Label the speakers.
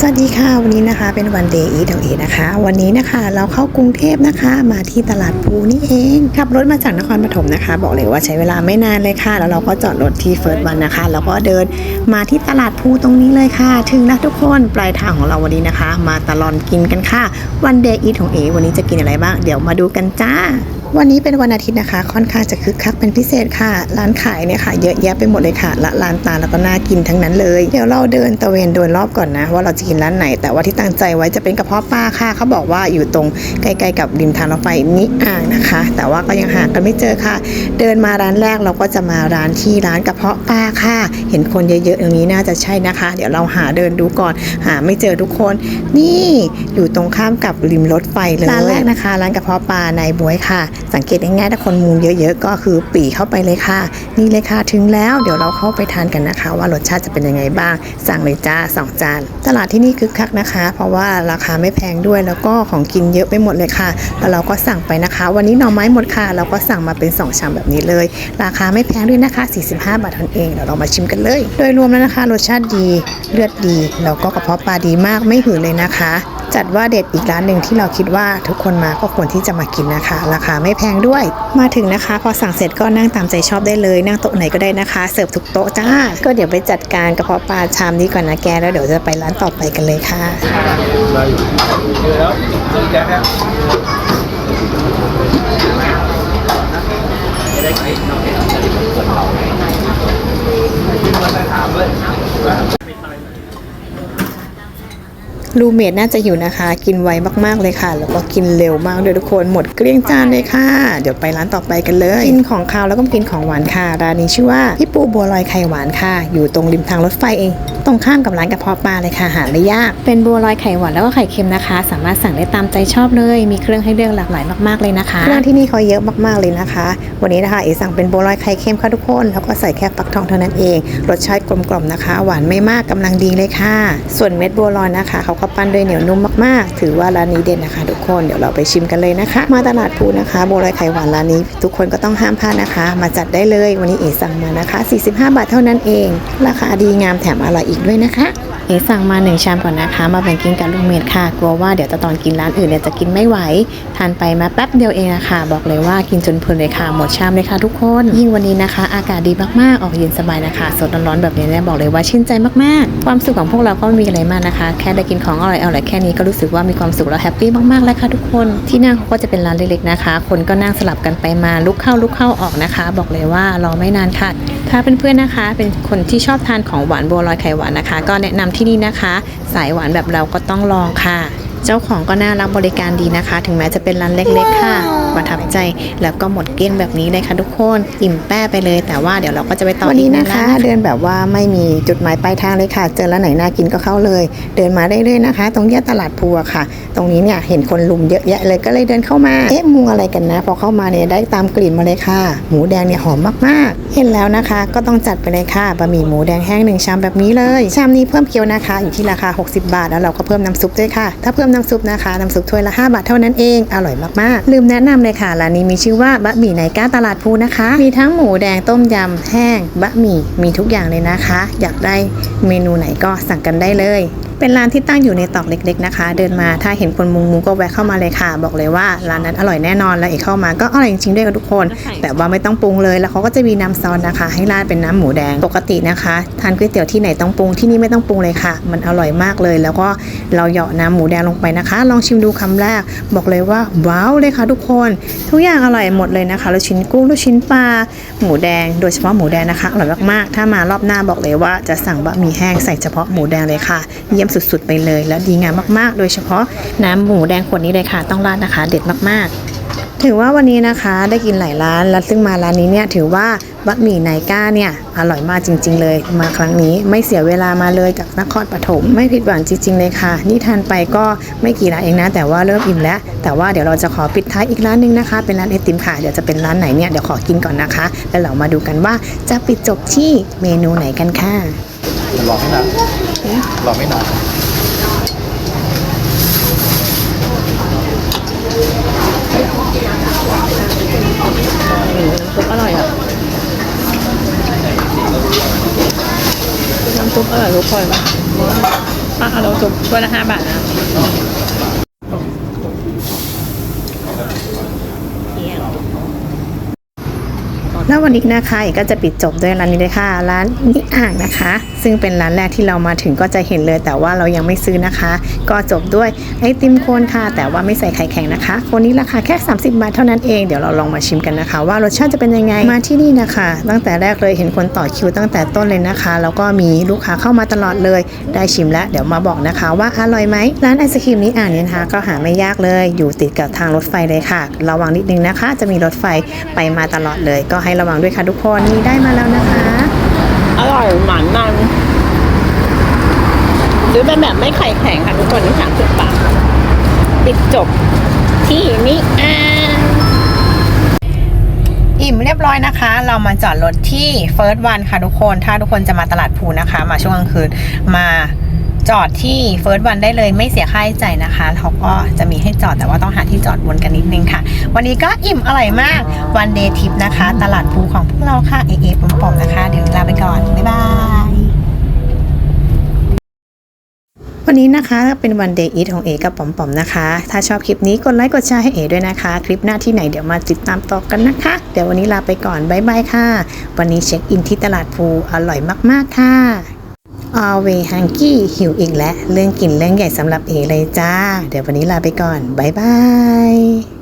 Speaker 1: สวัสดีค่ะวันนี้นะคะเป็นวันเดย์อีทของเอนะคะ วันนี้นะคะเราเข้ากรุงเทพนะคะมาที่ตลาดภูนี่เองขับรถมาจากนครปฐมนะคะ บอกเลยว่าใช้เวลาไม่นานเลยค่ะ แล้วเราก็จอดรถที่เฟิร์สวันนะคะ แล้วก็เดินมาที่ตลาดภูตรงนี้เลยค่ะ ถึงแล้วทุกคนปลายทางของเราวันนี้นะคะ มาตลอดกินกันค่ะ วันเดย์อีทของเอวันนี้จะกินอะไรบ้าง เดี๋ยวมาดูกันจ้าวันนี้เป็นวันอาทิตย์นะคะ ค่อนข้างจะคึกคักเป็นพิเศษค่ะ ร้านขายเนี่ยค่ะ เยอะแยะไปหมดเลยค่ะละร้านตาแล้วก็น่ากินทั้งนั้นเลยเดี๋ยวเราเดินตะเวนโดยรอบก่อนนะ ว่าเราจะกินร้านไหน แต่ว่าที่ตั้งใจไว้จะเป็นกระเพาะปลาค่ะ เขาบอกว่าอยู่ตรงใกล้ๆกับริมทางรถไฟนิอ่างนะคะ แต่ว่าก็ยังหากันไม่เจอค่ะ เดินมาร้านแรกเราก็จะมาร้านที่ร้านกระเพาะปลาค่ะ เห็นคนเยอะๆอย่างนี้น่าจะใช่นะคะ เดี๋ยวเราหาเดินดูก่อน หาไม่เจอทุกคน นี่อยู่ตรงข้ามกับริมรถไฟเลยร้านแรกนะคะ ร้านกระเพาะปลานายบวยค่ะ สังเกตง่ายๆถ้าคนมุงเยอะ ๆ ก็คือปีเข้าไปเลยค่ะ นี่เลยค่ะถึงแล้วเดี๋ยวเราเข้าไปทานกันนะคะ ว่ารสชาติจะเป็นยังไงบ้าง สั่งเลยจ้าสองจานตลาดที่นี่คึกคักนะคะ เพราะว่าราคาไม่แพงด้วยแล้วก็ของกินเยอะไปหมดเลยค่ะ แล้วเราก็สั่งไปนะคะ วันนี้หน่อไม้หมดค่ะ เราก็สั่งมาเป็นสองชามแบบนี้เลย ราคาไม่แพงด้วยนะคะ 45 บาทเท่านั้นเองเดี๋ยวเรามาชิมกันเลย โดยรวมแล้วนะคะ รสชาติดีเลือดดี แล้วก็กระเพาะปลาดีมากไม่หืนเลยนะคะ จัดว่าเด็ดอีกร้านหนึ่งที่เราคิดว่าทุกคนมาก็ควรที่จะมากินนะคะ ราคาไม่แพงด้วย มาถึงนะคะ พอสั่งเสร็จก็นั่งตามใจชอบได้เลย นั่งโต๊ะไหนก็ได้นะคะ เสิร์ฟทุกโต๊ะจ้า ก็เดี๋ยวไปจัดการกระเพาะปลาชามนี้ก่อนนะแกแล้วเดี๋ยวจะไปร้านต่อไปกันเลยค่ะ
Speaker 2: ได้อยู่เจอแล้วเจอแก๊สแล้วถามเลย
Speaker 1: รูเมดน่าจะอยู่นะคะ กินไวมากๆเลยค่ะ แล้วก็กินเร็วมากด้วยทุกคนหมดเกลี้ยงจานเลยค่ะ เดี๋ยวไปร้านต่อไปกันเลย กินของคาวแล้วก็กินของหวานค่ะ ร้านนี้ชื่อว่าพี่ปูบัวลอยไข่หวานค่ะ อยู่ตรงริมทางรถไฟเอง ตรงข้ามกับร้านกระเพาะปลาเลยค่ะ หาไม่ยาก เป็นบัวลอยไข่หวานแล้วก็ไข่เค็มนะคะ สามารถสั่งได้ตามใจชอบเลย มีเครื่องให้เลือกหลากหลายมากๆเลยนะคะเครื่องที่นี่เขาเยอะมากๆเลยนะคะ วันนี้นะคะเอสั่งเป็นบัวลอยไข่เค็มค่ะทุกคนแล้วก็ใส่แค่ฟักทองเท่านั้นเอง รสชาติกลมกล่อมนะคะ หวานไม่มากกำลังดีเลยค่ะ ส่วนเม็ดบัวลอยนะคะเขาก็ปั้นด้วยเหนียวนุ่มมากๆ ถือว่าร้านนี้เด่นนะคะ ทุกคนเดี๋ยวเราไปชิมกันเลยนะคะ มาตลาดภูนะคะบัวลอยไข่หวานร้านนี้ ทุกคนก็ต้องห้ามพลาดนะคะ มาจัดได้เลยวันนี้เอ๋สั่งมานะคะ 45 บาทเท่านั้นเอง ราคาดีงามแถมอร่อยอีกด้วยนะคะ เอสั่งมาหนึ่งชามก่อนนะคะ มาแบ่งกินกับลูกเมดค่ะ กลัวว่าเดี๋ยวจะตอนกินร้านอื่นเนี่ยจะกินไม่ไหว ทานไปมาแป๊บเดียวเองอะคะ บอกเลยว่ากินจนเพลินเลยค่ะ หมดชามเลยค่ะทุกคน ยิ่งวันนี้นะคะ อากาศดีมากๆ ออกเย็นสบายนะคะ สดร้อนๆแบบนี้เนี่ยบอกเลยว่าชื่นใจมากๆ ความสุขของพวกเราก็ไม่มีอะไรมากนะคะ แค่ได้กินของอร่อยๆแค่นี้ก็รู้สึกว่ามีความสุขแล้วแฮปปี้มากๆแล้วค่ะทุกคน ที่นั่งเขาก็จะเป็นร้านเล็กๆนะคะ คนก็นั่งสลับกันไปมาลุกเข้าลุกเข้าออกนะคะ บอกเลยว่ารอไม่นานค่ะ ถ้าเป็นเพื่อนๆนะคะ เป็นคนที่ชอบทานของหวานบัวลอยไข่หวานนะคะ ก็แนะนำที่นี่นะคะ สายหวานแบบเราก็ต้องลองค่ะ เจ้าของก็น่ารักบริการดีนะคะ ถึงแม้จะเป็นร้านเล็กๆค่ะประทับใจ แล้วก็หมดเกลี้ยงแบบนี้เลยค่ะทุกคนอิ่มแป้ไปเลย แต่ว่าเดี๋ยวเราก็จะไปต่อวันนี้นะคะ เดินแบบว่าไม่มีจุดหมายปลายทางเลยค่ะ เจอร้านไหนน่ากินก็เข้าเลย เดินมาเรื่อยๆนะคะ ตรงแยกตลาดพัวค่ะ ตรงนี้เนี่ยเห็นคนลุมเยอะแยะเลยก็เลยเดินเข้ามาเอ๊ะมุงอะไรกันนะ พอเข้ามาเนี่ยได้ตามกลิ่นมาเลยค่ะ หมูแดงเนี่ยหอมมากๆ เห็นแล้วนะคะ ก็ต้องจัดไปเลยค่ะบะหมี่หมูแดงแห้งหนึ่งชามแบบนี้เลยชามนี้เพิ่มเกี๊ยวนะคะ อยู่ที่ราคา 60 บาท แล้วเราก็เพิ่มน้ำซุปด้วยค่ะ ถ้าเพิ่มน้ำซุปนะคะน้ำซุปถ้วยละ 5 บาทเท่านั้นเองอร่อยมากๆลืมแนะนำเลยค่ะร้านนี้มีชื่อว่าบะหมี่ไนก้าตลาดภูนะคะ มีทั้งหมูแดงต้มยำแห้งบะหมี่มีทุกอย่างเลยนะคะ อยากได้เมนูไหนก็สั่งกันได้เลย เป็นร้านที่ตั้งอยู่ในตอกเล็ก ๆนะคะ เดินมาถ้าเห็นคนมุงมุงก็แวะเข้ามาเลยค่ะ บอกเลยว่าร้านนั้นอร่อยแน่นอนแล้วอีกเข้ามาก็อร่อยจริงๆด้วยกับทุกคนแบบว่าไม่ต้องปรุงเลยแล้วเขาก็จะมีน้ำซอสนะคะ ให้ราดเป็นน้ำหมูแดงปกตินะคะทานก๋วยเตี๋ยวที่ไหนต้องปรุงที่นี่ไม่ต้องปรุงเลยค่ะ มันอร่อยมากเลย แล้วก็เราเหยาะน้ำหมูแดงลงไปนะคะ ลองชิมดูคำแรก บอกเลยว่าว้าวเลยค่ะทุกคน ทุกอย่างอร่อยหมดเลยนะคะลูกชิ้นกุ้งลูกชิ้นปลาหมูแดง โดยเฉพาะหมูแดงนะคะอร่อยมากๆ ถ้ามารอบหน้าบอกเลยว่าจะสั่งบะหมี่แห้งใส่เฉพาะหมูแดงเลยค่ะเยี่ยมสุดๆไปเลย และดีงามมากๆ โดยเฉพาะน้ำหมูแดงขวดนี้เลยค่ะ ต้องราดนะคะ เด็ดมากๆถือว่าวันนี้นะคะได้กินหลายร้านและซึ่งมาร้านนี้เนี่ยถือว่าบะหมี่ไนก้าเนี่ยอร่อยมากจริง ๆ เลย มาครั้งนี้ไม่เสียเวลามาเลยจากนครปฐมไม่ผิดหวังจริง ๆ เลยค่ะ นี่ทานไปก็ไม่กี่ร้านเองนะ แต่ว่าเริ่มอิ่มแล้ว แต่ว่าเดี๋ยวเราจะขอปิดท้ายอีกร้านหนึงนะคะ เป็นร้านไอติมค่ะเดี๋ยวจะเป็นร้านไหนเนี่ยเดี๋ยวขอกินก่อนนะคะ แล้วเรามาดูกันว่าจะปิดจบที่เมนูไหนกันค่ะ
Speaker 2: รอไม่นานรอไม่นาน
Speaker 1: ซุปอร่อยอะน้ำซุปอร่อยทุกคนปลาเราจุบตัวละห้าบาทนะ แล้ววันนี้นะคะเอกก็จะปิดจบด้วยร้านนี้เลยค่ะ ร้านนิอ่างนะคะ ซึ่งเป็นร้านแรกที่เรามาถึงก็จะเห็นเลยแต่ว่าเรายังไม่ซื้อนะคะ ก็จบด้วยไอติมโคนค่ะ แต่ว่าไม่ใส่ไข่แข็งนะคะโคนนี้ราคาแค่ 30 บาทเท่านั้นเองเดี๋ยวเราลองมาชิมกันนะคะ ว่ารสชาติจะเป็นยังไงมาที่นี่นะคะ ตั้งแต่แรกเลยเห็นคนต่อคิวตั้งแต่ต้นเลยนะคะ แล้วก็มีลูกค้าเข้ามาตลอดเลย ได้ชิมแล้วเดี๋ยวมาบอกนะคะว่าอร่อยไหมร้านไอศครีมนี้อ่านเนี่ยนะคะก็หาไม่ยากเลย อยู่ติดกับทางรถไฟเลยค่ะ ระวังนิดนึงนะคะ จะมีรถไฟไปมาตลอดเลยก็ให้ระวังด้วยค่ะทุกคนนี่ได้มาแล้วนะคะ
Speaker 3: อร่อยหวานมันซื้อเป็นแบบไม่ไข่แข็งค่ะทุกคนที่สามสิบบาทปิดจบที่นี่อ่าง
Speaker 1: อิ่มเรียบร้อยนะคะ เรามาจอดรถที่เฟิร์สวันค่ะทุกคน ถ้าทุกคนจะมาตลาดภูนะคะ มาช่วงกลางคืนมา จอดที่เฟิร์สวันได้เลยไม่เสียค่าใช้จ่ายนะคะเขาก็จะมีให้จอดแต่ว่าต้องหาที่จอดวนกันนิดนึงค่ะ วันนี้ก็อิ่มอร่อยมากวันเดย์ทิปนะคะ ตลาดภูของพวกเราค่ะเอเอปอมๆนะคะ เดี๋ยวลาไปก่อน บ๊ายบายวันนี้นะคะเป็นวันเดย์อีทของเอกับปอมปอมนะคะ ถ้าชอบคลิปนี้กดไลค์กดแชร์ให้เอด้วยนะคะ คลิปหน้าที่ไหนเดี๋ยวมาติดตามต่อกันนะคะ เดี๋ยววันนี้ลาไปก่อน บ๊ายบายค่ะ วันนี้เช็คอินที่ตลาดภูอร่อยมากๆค่ะ อเวฮังกี้หิวอีกแล้ว เรื่องกินเรื่องใหญ่สำหรับเอเลยจ้า เดี๋ยววันนี้ลาไปก่อน บ๊ายบาย